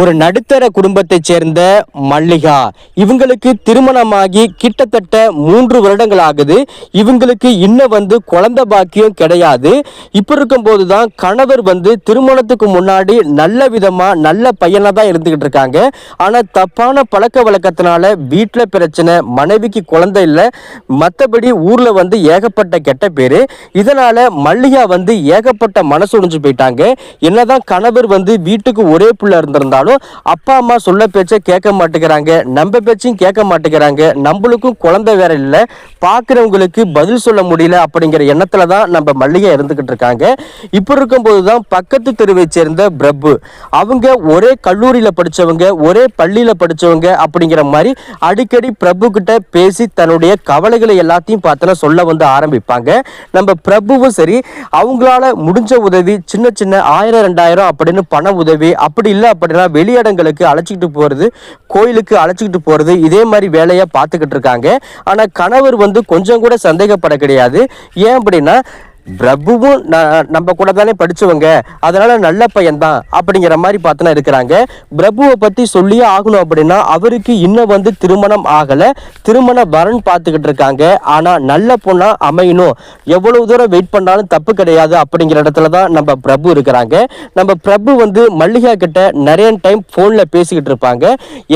ஒரு நடுத்தர குடும்பத்தைச் சேர்ந்த மல்லிகா. இவங்களுக்கு திருமணமாகி கிட்டத்தட்ட மூன்று வருடங்கள் ஆகுது இவங்களுக்கு இன்னும் வந்து குழந்தை பாக்கியம் கிடையாது. இப்போ இருக்கும்போது தான் கணவர் வந்து திருமணத்துக்கு முன்னாடி நல்ல விதமாக நல்ல பையனாக தான் இருந்துக்கிட்டு இருக்காங்க. ஆனால் தப்பான பழக்க வழக்கத்தினால வீட்டில் பிரச்சனை மனைவிக்கு குழந்தை இல்லை. மற்றபடி ஊரில் வந்து ஏகப்பட்ட கெட்ட பேர். இதனால் மல்லிகா வந்து ஏகப்பட்ட மனசு உடைஞ்சு போயிட்டாங்க. என்னதான் கணவர் வந்து வீட்டுக்கு ஒரே பிள்ளை இருந்திருந்தாலும் அப்பா அம்மா சொல்ல பேச்சை கேட்க மாட்டேங்கிறாங்க. நம்ம பேச்சையும் கேட்க மாட்டேங்கிறாங்க. நம்மளுக்கும் குழந்தை வேற இல்லை. பார்க்குறவங்களுக்கு பதில் சொல்ல முடியல அப்படிங்கிற எண்ணத்தில் தான் நம்ம மல்லிகை இருந்துக்கிட்டு இருக்காங்க. இப்போ இருக்கும்போது தான் பக்கத்து தெருவை சேர்ந்த பிரபு அவங்க ஒரே கல்லூரியில் படிச்சவங்க ஒரே பள்ளியில் படிச்சவங்க அப்படிங்கிற மாதிரி அடிக்கடி பிரபு கிட்ட பேசி தன்னுடைய கவலைகளை எல்லாத்தையும் பார்த்தனா சொல்ல வந்து ஆரம்பிப்பாங்க. நம்ம பிரபுவும் சரி அவங்களால முடிஞ்ச உதவி சின்ன சின்ன ஆயிரம் ரெண்டாயிரம் அப்படின்னு பண உதவி அப்படி இல்லை அப்படின்னா வெளியிடங்களுக்கு அழைச்சிக்கிட்டு போகிறது கோயிலுக்கு அழைச்சிக்கிட்டு போகிறது இதே மாதிரி வேலையாக பார்த்துக்கிட்டு இருக்காங்க. ஆனால் கணவர் வந்து கொஞ்சம் கூட சந்தேகப்பட கிடையாது. ஏன் அப்படின்னா பிரபுவும் நம்ம கூட தானே படித்தவங்க அதனால் நல்ல பையன்தான் அப்படிங்கிற மாதிரி பார்த்தனா இருக்கிறாங்க. பிரபுவை பற்றி சொல்லியே ஆகணும் அப்படின்னா அவருக்கு இன்னும் வந்து திருமணம் ஆகலை. திருமண வரன் பார்த்துக்கிட்டு இருக்காங்க. ஆனால் நல்ல பொண்ணாக அமையணும். எவ்வளோ தூரம் வெயிட் பண்ணாலும் தப்பு கிடையாது அப்படிங்கிற இடத்துல தான் நம்ம பிரபு இருக்கிறாங்க. நம்ம பிரபு வந்து மல்லிகா கிட்ட நிறைய டைம் ஃபோனில் பேசிக்கிட்டு இருப்பாங்க.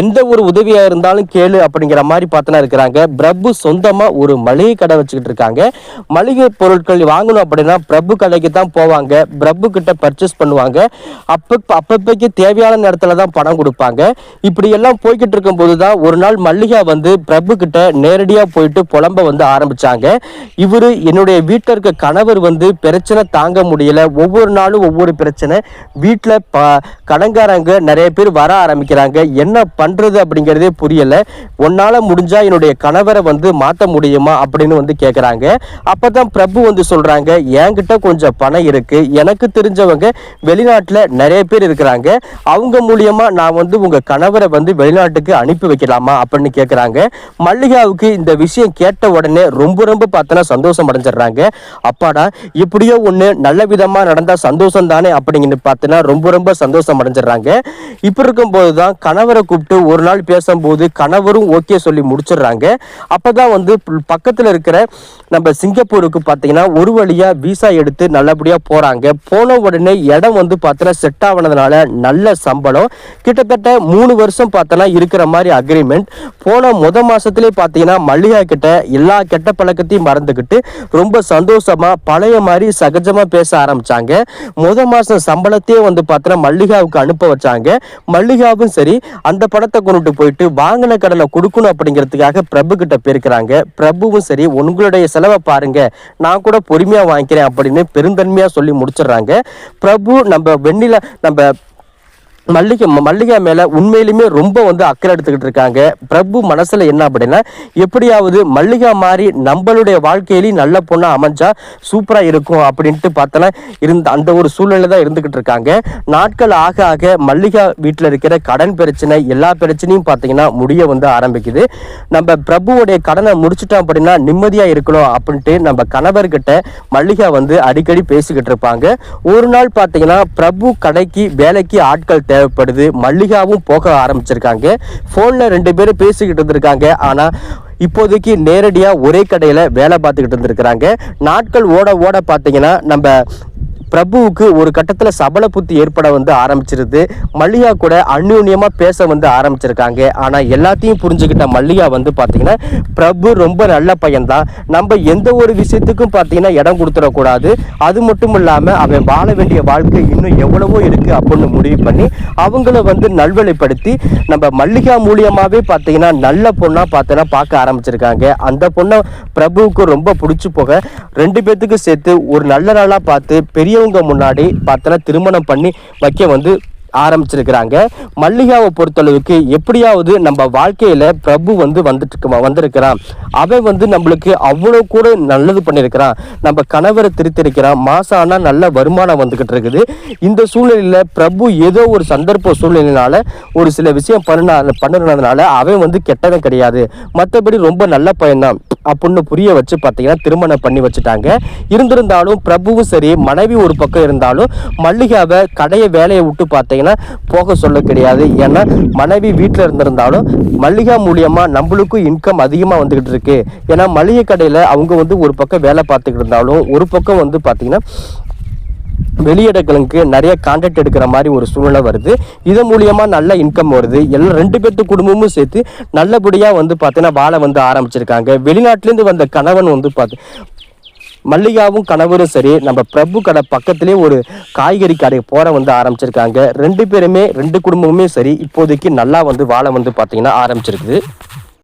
எந்த ஒரு உதவியாக இருந்தாலும் கேளு அப்படிங்கிற மாதிரி பார்த்தனா இருக்கிறாங்க. பிரபு சொந்தமாக ஒரு மளிகை கடை வச்சுக்கிட்டு இருக்காங்க. மளிகை பொருட்கள் வாங்கணும் அப்படின்னா பிரபு கடைக்கு தான் போவாங்க. பிரபு கிட்ட பர்ச்சேஸ் பண்ணுவாங்க. அப்ப அப்பப்பைக்கு தேவையான நேரத்துல தான் பணம் கொடுப்பாங்க. இப்படி எல்லாம் போய்கிட்டு இருக்கும்போது தான் ஒரு நாள் மல்லிகா வந்து பிரபு கிட்ட நேரடியா போயிட்டு புலம்ப வந்து ஆரம்பிச்சாங்க. இவரு என்னுடைய வீட்டில் இருக்க கணவர் வந்து பிரச்சனை தாங்க முடியல. ஒவ்வொரு நாளும் ஒவ்வொரு பிரச்சனை. வீட்டில் ப கடங்காரங்க நிறைய பேர் வர ஆரம்பிக்கிறாங்க. என்ன பண்றது அப்படிங்கிறதே புரியல. உன்னால முடிஞ்சா என்னுடைய கணவரை வந்து மாத்த முடியுமா அப்படின்னு வந்து கேக்குறாங்க. அப்பதான் பிரபு வந்து சொல்றாங்க என்கிட்ட கொஞ்சம் பணம் இருக்கு. எனக்கு தெரிஞ்சவங்க வெளிநாட்டில் நிறைய பேர் இருக்கிறாங்க. அவங்க மூலியமா நான் வந்து உங்க கணவரை வந்து வெளிநாட்டுக்கு அனுப்பி வைக்கலாமா அப்படின்னு கேட்குறாங்க மல்லிகாவுக்கு இந்த விஷயம் கேட்ட உடனே ரொம்ப ரொம்ப பார்த்தனா சந்தோஷம் அடைஞ்சிடுறாங்க. அப்பாடா இப்படியோ ஒன்று நல்ல விதமாக நடந்தால் சந்தோஷம் தானே அப்படிங்கன்னு பார்த்தனா ரொம்ப ரொம்ப சந்தோஷம் அடைஞ்சிடுறாங்க. இப்ப இருக்கும்போது தான் கணவரை கூப்பிட்டு ஒரு நாள் பேசும்போது கணவரும் ஓகே சொல்லி முடிச்சிடுறாங்க. அப்போ தான் வந்து பக்கத்தில் இருக்கிற நம்ம சிங்கப்பூருக்கு பார்த்தீங்கன்னா ஒரு வழியா விசா எடுத்து நல்லபடியா போறாங்க. போன உடனே இடம் வந்து பார்த்தோன்னா செட் ஆனதுனால நல்ல சம்பளம். கிட்டத்தட்ட மூணு வருஷம் பார்த்தோன்னா இருக்கிற மாதிரி அக்ரிமெண்ட் போன முத மாதத்துலேயே பார்த்தீங்கன்னா மல்லிகா கிட்ட எல்லா கெட்ட பழக்கத்தையும் மறந்துக்கிட்டு ரொம்ப சந்தோஷமா பழைய மாதிரி சகஜமா பேச ஆரம்பிச்சாங்க. முத மாதம் சம்பளத்தையே வந்து பார்த்தோன்னா மல்லிகாவுக்கு அனுப்ப வச்சாங்க. மல்லிகாவும் சரி அந்த படத்தை கொண்டுட்டு போயிட்டு வாங்கின கடனை கொடுக்கணும் அப்படிங்கிறதுக்காக பிரபு கிட்ட போயிருக்கிறாங்க பிரபுவும் சரி உங்களுடைய செலவை பாருங்க. நான் கூட பொறுமையாக வாங்கிக்கிறேன் அப்படின்னு பெருந்தன்மையாக சொல்லி முடிச்சிடுறாங்க. பிரபு நம்ம வெண்ணில நம்ம மல்லிகை மல்லிகா மேலே உண்மையிலுமே ரொம்ப வந்து அக்கறை எடுத்துக்கிட்டு இருக்காங்க. பிரபு மனசில் என்ன அப்படின்னா எப்படியாவது மல்லிகா மாதிரி நம்மளுடைய வாழ்க்கையிலையும் நல்ல பொண்ணாக அமைஞ்சா சூப்பராக இருக்கும் அப்படின்ட்டு பார்த்தோன்னா இருந்த அந்த ஒரு சூழ்நிலை தான் இருந்துக்கிட்டு இருக்காங்க. நாட்கள் ஆக ஆக மல்லிகா வீட்டில் இருக்கிற கடன் பிரச்சனை எல்லா பிரச்சனையும் பார்த்தீங்கன்னா முடிய வந்து ஆரம்பிக்குது. நம்ம பிரபுவோடைய கடனை முடிச்சிட்டோம் அப்படின்னா நிம்மதியாக இருக்கணும் அப்படின்ட்டு நம்ம கணவர்கிட்ட மல்லிகா வந்து அடிக்கடி பேசிக்கிட்டு இருப்பாங்க. ஒரு நாள் பார்த்தீங்கன்னா பிரபு கடைக்கு வேலைக்கு ஆட்கள் தேவைப்படுது. மல்லிகாவும் போக ஆரம்பிச்சிருக்காங்க. ஃபோனில் ரெண்டு பேரும் பேசிக்கிட்டு இருந்திருக்காங்க. ஆனால் இப்போதைக்கு நேரடியாக ஒரே கடையில் வேலை பார்த்துக்கிட்டு இருந்திருக்கிறாங்க. நாட்கள் ஓட ஓட பார்த்தீங்கன்னா நம்ம பிரபுவுக்கு ஒரு கட்டத்தில் சபல புத்தி ஏற்பட வந்து ஆரம்பிச்சிருது. மல்லிகா கூட அந்யூன்யமாக பேச வந்து ஆரம்பிச்சிருக்காங்க. ஆனால் எல்லாத்தையும் புரிஞ்சுக்கிட்ட மல்லிகா வந்து பார்த்தீங்கன்னா பிரபு ரொம்ப நல்ல பையன்தான். நம்ம எந்த ஒரு விஷயத்துக்கும் பார்த்தீங்கன்னா இடம் கொடுத்துடக்கூடாது. அது மட்டும் இல்லாமல் அவன் வாழ வேண்டிய வாழ்க்கை இன்னும் எவ்வளவோ இருக்குது அப்படின்னு முடிவு பண்ணி அவங்கள வந்து நல்வழிப்படுத்தி நம்ம மல்லிகா மூலியமாகவே பார்த்தீங்கன்னா நல்ல பொண்ணாக பார்த்தீங்கன்னா பார்க்க ஆரம்பிச்சிருக்காங்க. அந்த பொண்ணை பிரபுவுக்கு ரொம்ப பிடிச்சி போக ரெண்டு பேர்த்துக்கும் சேர்த்து ஒரு நல்ல நாளாக பார்த்து பெரிய பெரியவங்க முன்னாடி பார்த்தனா திருமணம் பண்ணி வைக்க வந்து ஆரம்பிச்சிருக்கிறாங்க. மல்லிகாவை பொறுத்தளவுக்கு எப்படியாவது நம்ம வாழ்க்கையில பிரபு வந்து வந்துட்டு வந்திருக்கிறான். அவன் வந்து நம்மளுக்கு அவ்வளோ கூட நல்லது பண்ணியிருக்கிறான். நம்ம கணவரை திருத்திருக்கிறான். மாதம் ஆனால் நல்ல வருமானம் வந்துகிட்டு இருக்குது. இந்த சூழ்நிலையில பிரபு ஏதோ ஒரு சந்தர்ப்ப சூழ்நிலையினால ஒரு சில விஷயம் பண்ண பண்ணுறதுனால அவன் வந்து கெட்டவன் கிடையாது. மற்றபடி ரொம்ப நல்ல பையன்தான். அப்படின்னு புரிய வச்சு பார்த்தீங்கன்னா திருமணம் பண்ணி வச்சுட்டாங்க. இருந்திருந்தாலும் பிரபுவும் சரி மனைவி ஒரு பக்கம் இருந்தாலும் மல்லிகாவை கடையை வேலையை விட்டு பார்த்தீங்கன்னா போக சொல்ல கிடையாது. ஏன்னா மனைவி வீட்டில் இருந்திருந்தாலும் மல்லிகா மூலியமாக நம்மளுக்கும் இன்கம் அதிகமாக வந்துக்கிட்டு இருக்கு. ஏன்னா மளிகை கடையில் அவங்க வந்து ஒரு பக்கம் வேலை பார்த்துக்கிட்டு இருந்தாலும் ஒரு பக்கம் வந்து பார்த்தீங்கன்னா வெளியிடங்களுக்கு நிறைய கான்டாக்ட் எடுக்கிற மாதிரி ஒரு சூழ்நிலை வருது. இதன் மூலியமா நல்ல இன்கம் வருது. எல்லாம் ரெண்டு பேர்த்து குடும்பமும் சேர்த்து நல்லபடியாக வந்து பார்த்தீங்கன்னா வாழ வந்து ஆரம்பிச்சிருக்காங்க. வெளிநாட்டிலேருந்து வந்த கணவன் வந்து பார்த்து மல்லிகாவும் கணவரும் சரி நம்ம பிரபு கடை பக்கத்திலே ஒரு காய்கறி கடை போற வந்து ஆரம்பிச்சிருக்காங்க. ரெண்டு பேருமே ரெண்டு குடும்பமுமே சரி இப்போதைக்கு நல்லா வந்து வாழ வந்து பார்த்தீங்கன்னா ஆரம்பிச்சிருக்குது.